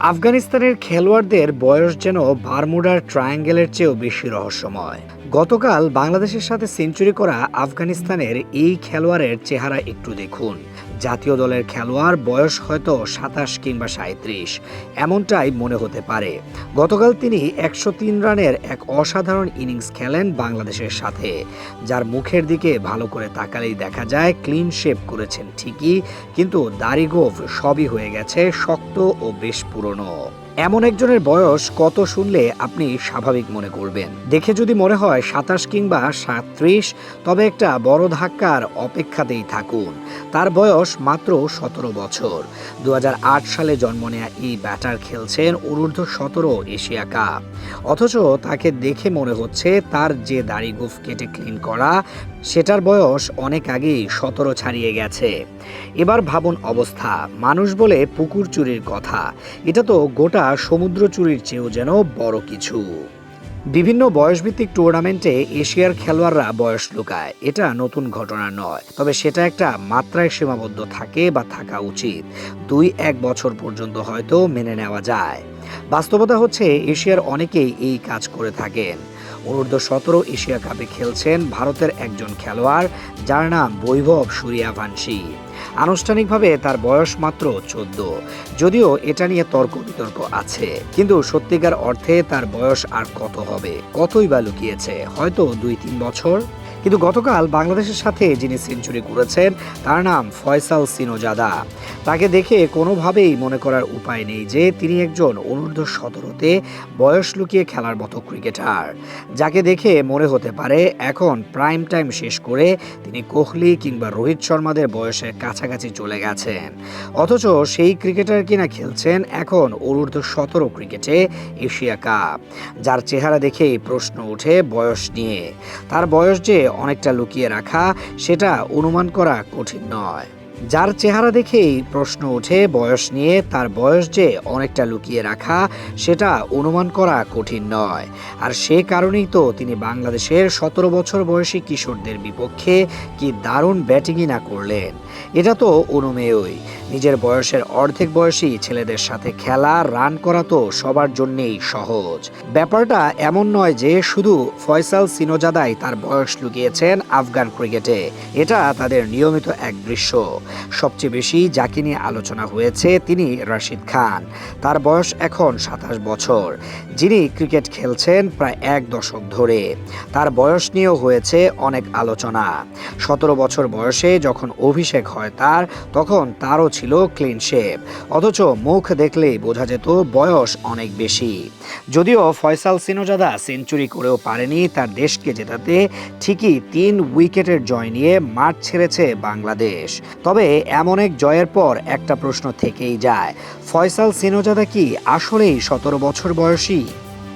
আফগানিস্তানের খেলোয়াড়দের বয়স যেন বারমুডার ট্রায়াঙ্গেলের চেয়েও বেশি রহস্যময়। গতকাল বাংলাদেশের সাথে সেঞ্চুরি করা আফগানিস্তানের এই খেলোয়াড়ের চেহারা একটু দেখুন। জাতীয় দলের খেলোয়াড় বয়স হয়তো সাতাশ কিংবা সাঁত্রিশ এমনটাই মনে হতে পারে। গতকাল তিনি একশো তিন রানের এক অসাধারণ ইনিংস খেলেন বাংলাদেশের সাথে। যার মুখের দিকে ভালো করে তাকালেই দেখা যায়, ক্লিন শেপ করেছেন ঠিকই, কিন্তু দাড়িগোফ সবই হয়ে গেছে, শক্ত ও বেশ পুরনো। এমন একজনের বয়স কত শুনলে আপনি স্বাভাবিক মনে করবেন? দেখে যদি মনে হয় সাতাশ কিংবা সাঁত্রিশ, তবে একটা বড় ধাক্কার অপেক্ষাতেই থাকুন। তার বয়স মাত্র সতেরো বছর। দু হাজার আট সালে জন্ম নেয়া এই ব্যাটার খেলছেন অনূর্ধ্ব সতেরো এশিয়া কাপ। অথচ তাকে দেখে মনে হচ্ছে তার যে দাড়ি গুফ কেটে ক্লিন করা, সেটার বয়স অনেক আগেই সতেরো ছাড়িয়ে গেছে। এবার ভাবুন অবস্থা। মানুষ বলে পুকুর চুরির কথা। এটা তো গোটা সমুদ্র চুরির চেয়েও যেন বড় কিছু। বিভিন্ন বয়সভিত্তিক টুর্নামেন্টে এশিয়ার খেলোয়াড়রা বয়স লুকায়। এটা নতুন ঘটনা নয়, তবে সেটা একটা মাত্রায় সীমাবদ্ধ থাকে বা থাকা উচিত। দুই এক বছর পর্যন্ত হয়তো মেনে নেওয়া যায়। বাস্তবতা হচ্ছে, এশিয়ার অনেকেই এই কাজ করে থাকেন। অনূর্ধ্ব সতেরো এশিয়া কাপে খেলছেন ভারতের একজন খেলোয়াড়, যার নাম বৈভব সূর্যাভানসী আনুষ্ঠানিকভাবে তার বয়স মাত্র চোদ্দ। যদিও এটা নিয়ে তর্ক বিতর্ক আছে, কিন্তু সত্যিকার অর্থে তার বয়স আর কত হবে, কতই বা লুকিয়েছে, হয়তো দুই তিন বছর। কিন্তু গতকাল বাংলাদেশের সাথে যিনি সেঞ্চুরি করেছেন, তার নাম ফয়সাল সিনোজাদা। তাকে দেখে কোনোভাবেই মনে করার উপায় নেই যে তিনি একজন অনূর্ধ্ব সতেরোতে বয়স লুকিয়ে খেলার মতো ক্রিকেটার। যাকে দেখে মনে হতে পারে এখন প্রাইম টাইম শেষ করে তিনি কোহলি কিংবা রোহিত শর্মাদের বয়সের কাছাকাছি চলে গেছেন। অথচ সেই ক্রিকেটার কিনা খেলছেন এখন অনূর্ধ্ব সতেরো ক্রিকেটে এশিয়া কাপ, যার চেহারা দেখেই প্রশ্ন ওঠে বয়স নিয়ে। তার বয়স যে অনেকটা লুকিয়ে রাখা সেটা অনুমান করা কঠিন নয়। যার চেহারা দেখেই প্রশ্ন ওঠে বয়স নিয়ে তার বয়স যে অনেকটা লুকিয়ে রাখা, সেটা অনুমান করা কঠিন নয়। আর সে কারণেই তো তিনি বাংলাদেশের সতেরো বছর বয়সী কিশোরদের বিপক্ষে কি দারুণ ব্যাটিংই না করলেন। এটা তো অনুমেয়ই। নিজের বয়সের অর্ধেক বয়সী ছেলেদের সাথে খেলা, রান করা তো সবার জন্যেই সহজ। ব্যাপারটা এমন নয় যে শুধু ফয়সাল সিনোজাদাই তার বয়স লুকিয়েছেন আফগান ক্রিকেটে। এটা তাদের নিয়মিত এক দৃশ্য। সবচেয়ে বেশি যাকে নিয়ে আলোচনা হয়েছে তিনি রাশিদ খান। তার বয়স এখন সাতাশ বছর। যিনি ক্রিকেট খেলছেন প্রায় এক দশক ধরে। তার বয়স নিয়েও হয়েছে অনেক আলোচনা। সতেরো বছর বয়সে যখন অভিষেক হয় তার, তখন তারও ছিল ক্লিন শেপ অথচ মুখ দেখলেই বোঝা যেত বয়স অনেক বেশি। যদিও ফয়সাল সিনোজাদা সেঞ্চুরি করেও পারেনি, তার দেশকে জেতাতে ঠিকই তিন উইকেটের জয় নিয়ে মাঠ ছেড়েছে বাংলাদেশ। তবে এমন এক জয়ের পর একটা প্রশ্ন থেকেই যায়। ফয়সাল সিনোজাদা কি আসলেই সতেরো বছর বয়সী?